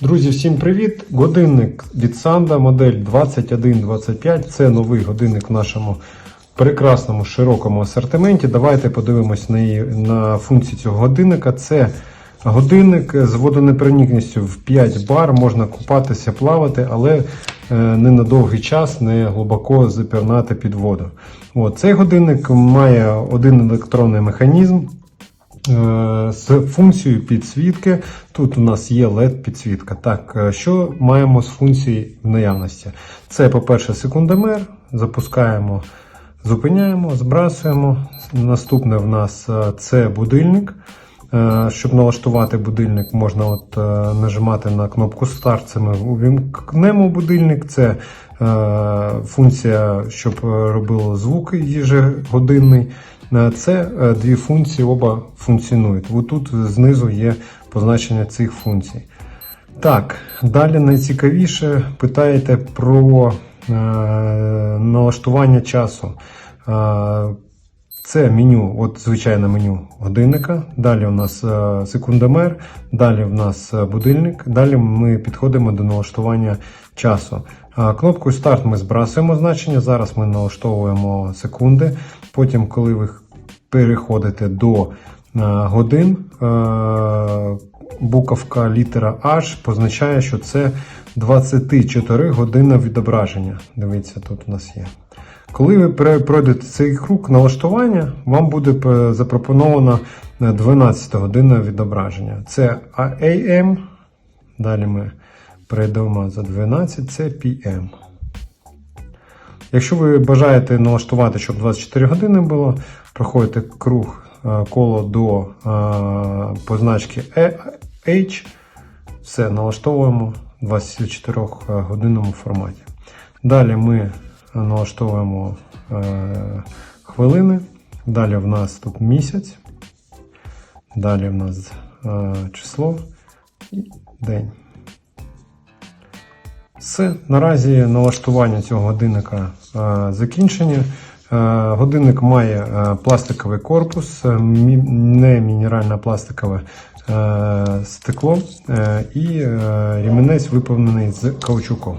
Друзі, всім привіт! Годинник від Sanda, модель 2125. Це новий годинник в нашому прекрасному широкому асортименті. Давайте подивимось на, її- на функції цього годинника. Це годинник з водонепроникністю в 5 бар. Можна купатися, плавати, але е, не на довгий час, не глибоко запірнати під воду. От, цей годинник має один електронний механізм. Е, з функцією підсвітки. Тут у нас є LED-підсвітка. Так, е, що маємо з функції в наявності? Це, по-перше, секундомер. Запускаємо, зупиняємо, збрасуємо. Наступне в нас е, це будильник. Е, Щоб налаштувати будильник, можна от, е, нажимати на кнопку Старт. Це ми увімкнемо будильник. Це е, функція, щоб робило звук єжегодинний. Е, Це дві функції, оба функціонують. Ось тут знизу є позначення цих функцій. Так, далі найцікавіше питаєте про е, налаштування часу. Е, це меню, от звичайне меню годинника. Далі у нас е, секундомер, далі в нас е, будильник. Далі ми підходимо до налаштування часу. Е, Кнопкою старт ми збрасуємо значення. Зараз ми налаштовуємо секунди. Потім, коли ви переходите до годин, буковка літера H позначає, що це 24 година відображення. Дивіться, тут у нас є. Коли ви пройдете цей круг налаштування, вам буде е, запропоновано е, 12 година відображення. Це AM. Далі ми перейдемо за 12, це PM. Якщо ви бажаєте налаштувати, щоб 24 години було, проходите круг е, коло до е, позначки H. Все, налаштовуємо в 24 годинному форматі. Далі ми налаштовуємо е, хвилини. Далі в нас тут місяць. Далі в нас е, число і день. Все. Наразі налаштування цього годинника е, закінчені. Е, годинник має е, пластиковий корпус, е, не мінеральне пластикове стекло і рівнець виповнений з каучуком.